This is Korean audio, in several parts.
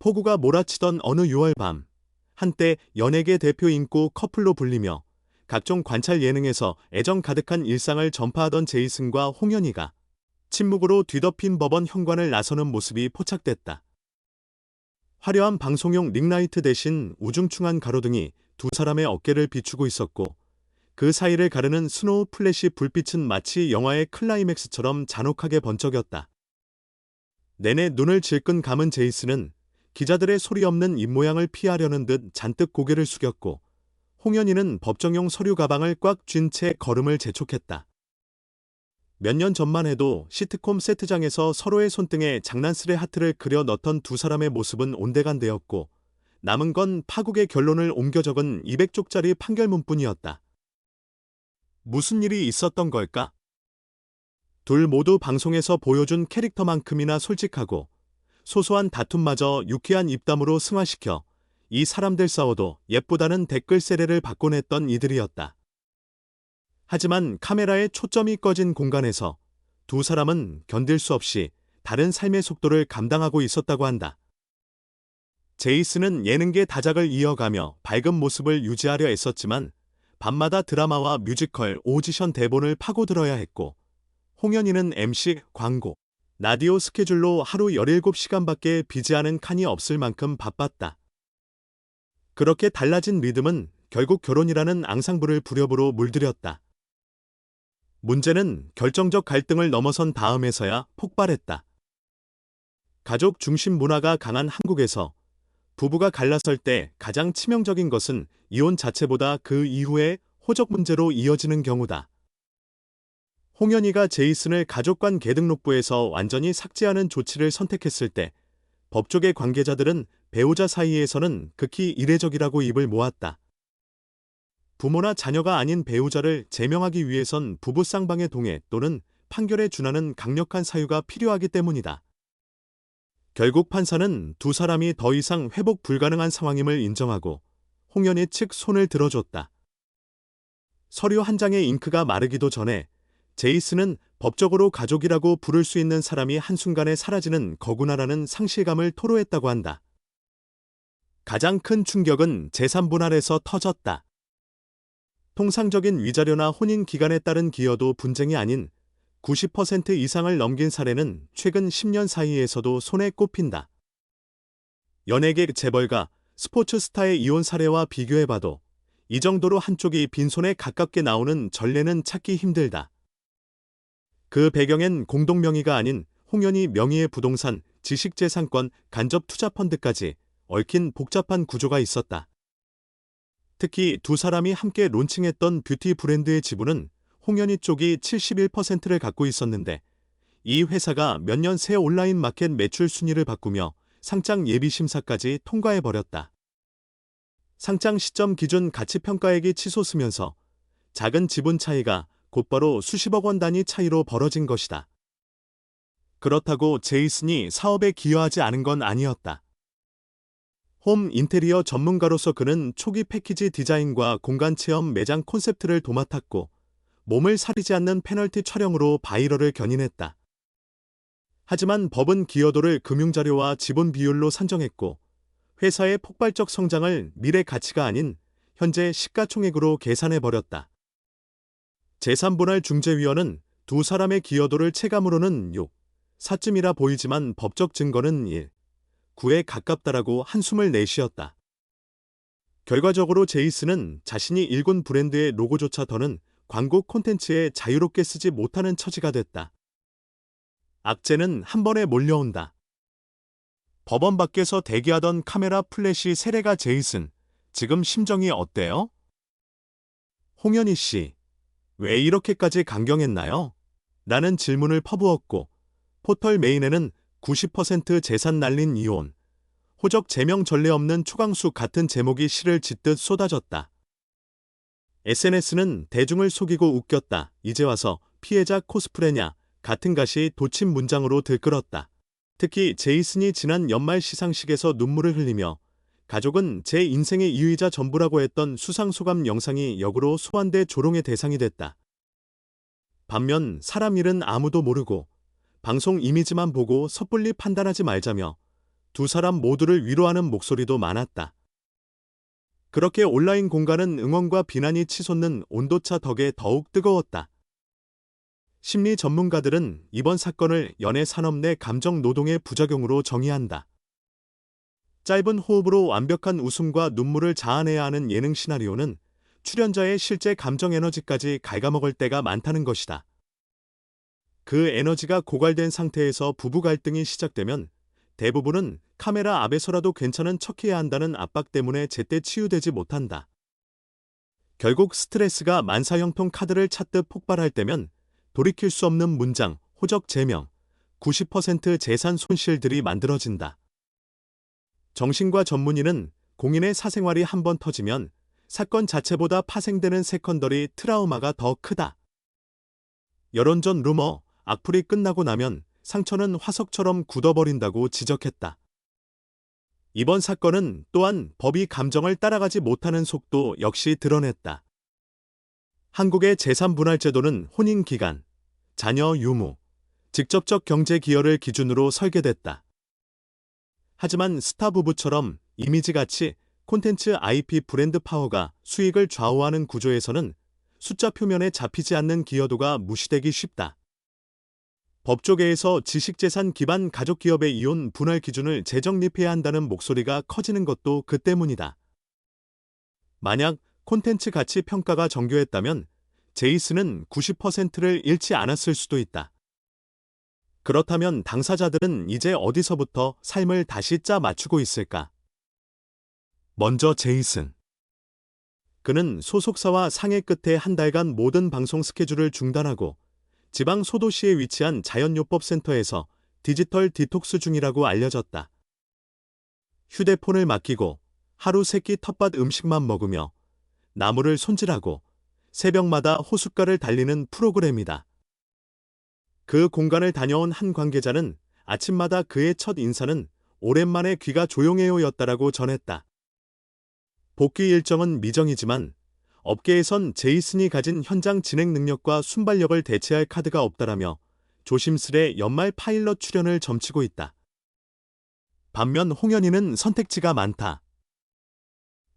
폭우가 몰아치던 어느 6월 밤, 한때 연예계 대표 인구 커플로 불리며 각종 관찰 예능에서 애정 가득한 일상을 전파하던 제이슨과 홍현희가 침묵으로 뒤덮인 법원 현관을 나서는 모습이 포착됐다. 화려한 방송용 링라이트 대신 우중충한 가로등이 두 사람의 어깨를 비추고 있었고 그 사이를 가르는 스노우 플래시 불빛은 마치 영화의 클라이맥스처럼 잔혹하게 번쩍였다. 내내 눈을 질끈 감은 제이슨은 기자들의 소리 없는 입모양을 피하려는 듯 잔뜩 고개를 숙였고 홍현희는 법정용 서류 가방을 꽉 쥔 채 걸음을 재촉했다. 몇 년 전만 해도 시트콤 세트장에서 서로의 손등에 장난스레 하트를 그려 넣던 두 사람의 모습은 온데간데였고 남은 건 파국의 결론을 옮겨 적은 200쪽짜리 판결문뿐이었다. 무슨 일이 있었던 걸까? 둘 모두 방송에서 보여준 캐릭터만큼이나 솔직하고 소소한 다툼마저 유쾌한 입담으로 승화시켜 이 사람들 싸워도 예쁘다는 댓글 세례를 받곤 했던 이들이었다. 하지만 카메라의 초점이 꺼진 공간에서 두 사람은 견딜 수 없이 다른 삶의 속도를 감당하고 있었다고 한다. 제이슨은 예능계 다작을 이어가며 밝은 모습을 유지하려 애썼지만 밤마다 드라마와 뮤지컬, 오디션 대본을 파고들어야 했고 홍현희는 MC, 광고, 라디오 스케줄로 하루 17시간밖에 비지 않은 칸이 없을 만큼 바빴다. 그렇게 달라진 리듬은 결국 결혼이라는 앙상블을 부려부로 물들였다. 문제는 결정적 갈등을 넘어선 다음에서야 폭발했다. 가족 중심 문화가 강한 한국에서 부부가 갈라설 때 가장 치명적인 것은 이혼 자체보다 그 이후에 호적 문제로 이어지는 경우다. 홍현희가 제이슨을 가족관 개등록부에서 완전히 삭제하는 조치를 선택했을 때 법조계 관계자들은 배우자 사이에서는 극히 이례적이라고 입을 모았다. 부모나 자녀가 아닌 배우자를 제명하기 위해선 부부 쌍방의 동의 또는 판결에 준하는 강력한 사유가 필요하기 때문이다. 결국 판사는 두 사람이 더 이상 회복 불가능한 상황임을 인정하고 홍현희 측 손을 들어줬다. 서류 한 장의 잉크가 마르기도 전에 제이슨은 법적으로 가족이라고 부를 수 있는 사람이 한순간에 사라지는 거구나라는 상실감을 토로했다고 한다. 가장 큰 충격은 재산 분할에서 터졌다. 통상적인 위자료나 혼인 기간에 따른 기여도 분쟁이 아닌 90% 이상을 넘긴 사례는 최근 10년 사이에서도 손에 꼽힌다. 연예계 재벌가 스포츠 스타의 이혼 사례와 비교해봐도 이 정도로 한쪽이 빈손에 가깝게 나오는 전례는 찾기 힘들다. 그 배경엔 공동 명의가 아닌 홍현희 명의의 부동산, 지식재산권, 간접 투자펀드까지 얽힌 복잡한 구조가 있었다. 특히 두 사람이 함께 론칭했던 뷰티 브랜드의 지분은 홍현희 쪽이 71%를 갖고 있었는데 이 회사가 몇 년 새 온라인 마켓 매출 순위를 바꾸며 상장 예비 심사까지 통과해 버렸다. 상장 시점 기준 가치평가액이 치솟으면서 작은 지분 차이가 곧바로 수십억 원 단위 차이로 벌어진 것이다. 그렇다고 제이슨이 사업에 기여하지 않은 건 아니었다. 홈 인테리어 전문가로서 그는 초기 패키지 디자인과 공간 체험 매장 콘셉트를 도맡았고 몸을 사리지 않는 페널티 촬영으로 바이럴을 견인했다. 하지만 법은 기여도를 금융자료와 지분 비율로 산정했고 회사의 폭발적 성장을 미래 가치가 아닌 현재 시가총액으로 계산해버렸다. 재산분할 중재위원은 두 사람의 기여도를 체감으로는 6, 4쯤이라 보이지만 법적 증거는 1, 9에 가깝다라고 한숨을 내쉬었다. 결과적으로 제이슨은 자신이 일군 브랜드의 로고조차 더는 광고 콘텐츠에 자유롭게 쓰지 못하는 처지가 됐다. 악재는 한 번에 몰려온다. 법원 밖에서 대기하던 카메라 플래시 세례가 제이슨, 지금 심정이 어때요? 홍현희 씨, 왜 이렇게까지 강경했나요? 라는 질문을 퍼부었고 포털 메인에는 90% 재산 날린 이혼, 호적 제명 전례 없는 초강수 같은 제목이 시를 짓듯 쏟아졌다. SNS는 대중을 속이고 웃겼다. 이제 와서 피해자 코스프레냐 같은 것이 도친 문장으로 들끓었다. 특히 제이슨이 지난 연말 시상식에서 눈물을 흘리며 가족은 제 인생의 이유이자 전부라고 했던 수상소감 영상이 역으로 소환돼 조롱의 대상이 됐다. 반면 사람 일은 아무도 모르고 방송 이미지만 보고 섣불리 판단하지 말자며 두 사람 모두를 위로하는 목소리도 많았다. 그렇게 온라인 공간은 응원과 비난이 치솟는 온도차 덕에 더욱 뜨거웠다. 심리 전문가들은 이번 사건을 연애 산업 내 감정 노동의 부작용으로 정의한다. 짧은 호흡으로 완벽한 웃음과 눈물을 자아내야 하는 예능 시나리오는 출연자의 실제 감정 에너지까지 갉아먹을 때가 많다는 것이다. 그 에너지가 고갈된 상태에서 부부 갈등이 시작되면 대부분은 카메라 앞에서라도 괜찮은 척해야 한다는 압박 때문에 제때 치유되지 못한다. 결국 스트레스가 만사형통 카드를 찾듯 폭발할 때면 돌이킬 수 없는 문장, 호적 제명, 90% 재산 손실들이 만들어진다. 정신과 전문의는 공인의 사생활이 한 번 터지면 사건 자체보다 파생되는 세컨더리 트라우마가 더 크다. 여론전 루머, 악플이 끝나고 나면 상처는 화석처럼 굳어버린다고 지적했다. 이번 사건은 또한 법이 감정을 따라가지 못하는 속도 역시 드러냈다. 한국의 재산분할제도는 혼인기간, 자녀 유무, 직접적 경제 기여를 기준으로 설계됐다. 하지만 스타 부부처럼 이미지 가치, 콘텐츠 IP 브랜드 파워가 수익을 좌우하는 구조에서는 숫자 표면에 잡히지 않는 기여도가 무시되기 쉽다. 법조계에서 지식재산 기반 가족기업의 이혼 분할 기준을 재정립해야 한다는 목소리가 커지는 것도 그 때문이다. 만약 콘텐츠 가치 평가가 정교했다면 제이스는 90%를 잃지 않았을 수도 있다. 그렇다면 당사자들은 이제 어디서부터 삶을 다시 짜 맞추고 있을까? 먼저 제이슨. 그는 소속사와 상해 끝에 한 달간 모든 방송 스케줄을 중단하고 지방 소도시에 위치한 자연요법센터에서 디지털 디톡스 중이라고 알려졌다. 휴대폰을 맡기고 하루 세끼 텃밭 음식만 먹으며 나무를 손질하고 새벽마다 호숫가를 달리는 프로그램이다. 그 공간을 다녀온 한 관계자는 아침마다 그의 첫 인사는 오랜만에 귀가 조용해요였다라고 전했다. 복귀 일정은 미정이지만 업계에선 제이슨이 가진 현장 진행 능력과 순발력을 대체할 카드가 없다라며 조심스레 연말 파일럿 출연을 점치고 있다. 반면 홍현희는 선택지가 많다.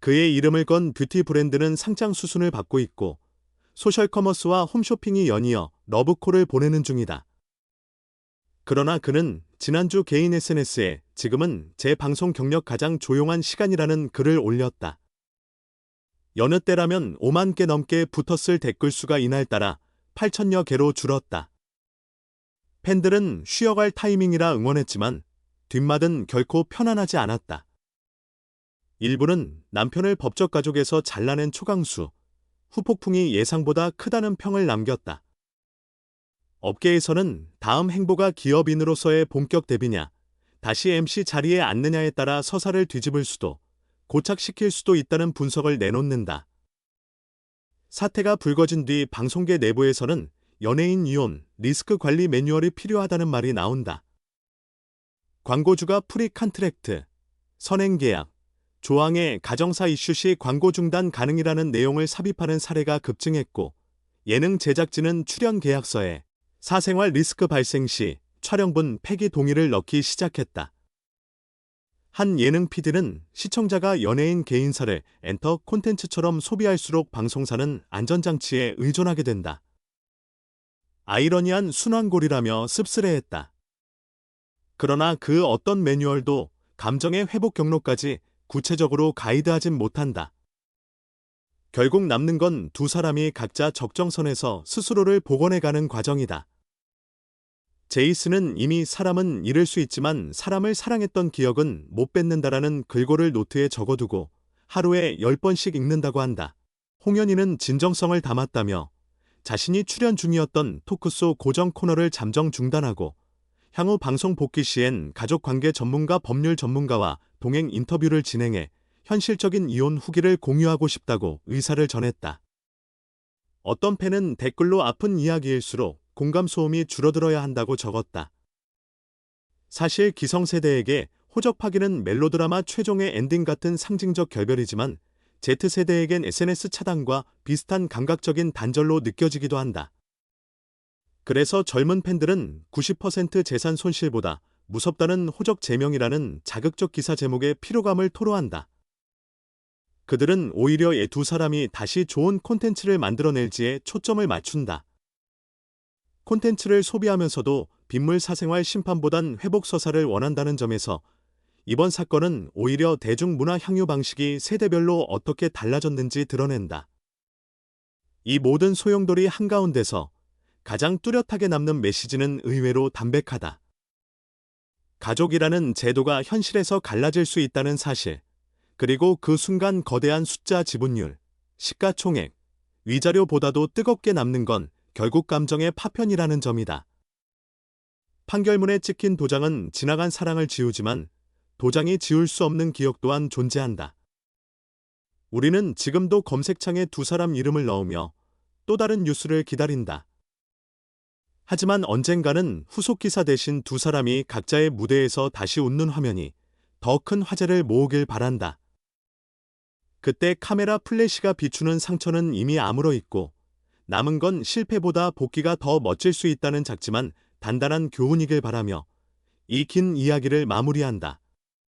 그의 이름을 건 뷰티 브랜드는 상장 수순을 받고 있고 소셜 커머스와 홈쇼핑이 연이어 러브콜을 보내는 중이다. 그러나 그는 지난주 개인 SNS에 지금은 제 방송 경력 가장 조용한 시간이라는 글을 올렸다. 여느 때라면 5만 개 넘게 붙었을 댓글 수가 이날 따라 8천여 개로 줄었다. 팬들은 쉬어갈 타이밍이라 응원했지만 뒷맛은 결코 편안하지 않았다. 일부는 남편을 법적 가족에서 잘라낸 초강수, 후폭풍이 예상보다 크다는 평을 남겼다. 업계에서는 다음 행보가 기업인으로서의 본격 대비냐, 다시 MC 자리에 앉느냐에 따라 서사를 뒤집을 수도, 고착시킬 수도 있다는 분석을 내놓는다. 사태가 불거진 뒤 방송계 내부에서는 연예인 이혼, 리스크 관리 매뉴얼이 필요하다는 말이 나온다. 광고주가 프리 컨트랙트, 선행 계약, 조항에 가정사 이슈 시 광고 중단 가능이라는 내용을 삽입하는 사례가 급증했고 예능 제작진은 출연 계약서에 사생활 리스크 발생 시 촬영분 폐기 동의를 넣기 시작했다. 한 예능 PD는 시청자가 연예인 개인사를 엔터 콘텐츠처럼 소비할수록 방송사는 안전장치에 의존하게 된다. 아이러니한 순환골이라며 씁쓸해했다. 그러나 그 어떤 매뉴얼도 감정의 회복 경로까지 구체적으로 가이드하진 못한다. 결국 남는 건 두 사람이 각자 적정선에서 스스로를 복원해가는 과정이다. 제이스는 이미 사람은 잃을 수 있지만 사람을 사랑했던 기억은 못 뺏는다라는 글고를 노트에 적어두고 하루에 10번씩 읽는다고 한다. 홍현희는 진정성을 담았다며 자신이 출연 중이었던 토크쇼 고정 코너를 잠정 중단하고 향후 방송 복귀 시엔 가족관계 전문가 법률 전문가와 동행 인터뷰를 진행해 현실적인 이혼 후기를 공유하고 싶다고 의사를 전했다. 어떤 팬은 댓글로 아픈 이야기일수록 공감 소음이 줄어들어야 한다고 적었다. 사실 기성세대에게 호적파기는 멜로드라마 최종의 엔딩 같은 상징적 결별이지만 Z세대에겐 SNS 차단과 비슷한 감각적인 단절로 느껴지기도 한다. 그래서 젊은 팬들은 90% 재산 손실보다 무섭다는 호적 제명이라는 자극적 기사 제목의 피로감을 토로한다. 그들은 오히려 이두 사람이 다시 좋은 콘텐츠를 만들어낼지에 초점을 맞춘다. 콘텐츠를 소비하면서도 빗물 사생활 심판보단 회복 서사를 원한다는 점에서 이번 사건은 오히려 대중문화 향유 방식이 세대별로 어떻게 달라졌는지 드러낸다. 이 모든 소용돌이 한가운데서 가장 뚜렷하게 남는 메시지는 의외로 담백하다. 가족이라는 제도가 현실에서 갈라질 수 있다는 사실, 그리고 그 순간 거대한 숫자 지분율, 시가총액, 위자료보다도 뜨겁게 남는 건 결국 감정의 파편이라는 점이다. 판결문에 찍힌 도장은 지나간 사랑을 지우지만 도장이 지울 수 없는 기억 또한 존재한다. 우리는 지금도 검색창에 두 사람 이름을 넣으며 또 다른 뉴스를 기다린다. 하지만 언젠가는 후속 기사 대신 두 사람이 각자의 무대에서 다시 웃는 화면이 더 큰 화제를 모으길 바란다. 그때 카메라 플래시가 비추는 상처는 이미 아물어 있고 남은 건 실패보다 복귀가 더 멋질 수 있다는 작지만 단단한 교훈이길 바라며 이 긴 이야기를 마무리한다.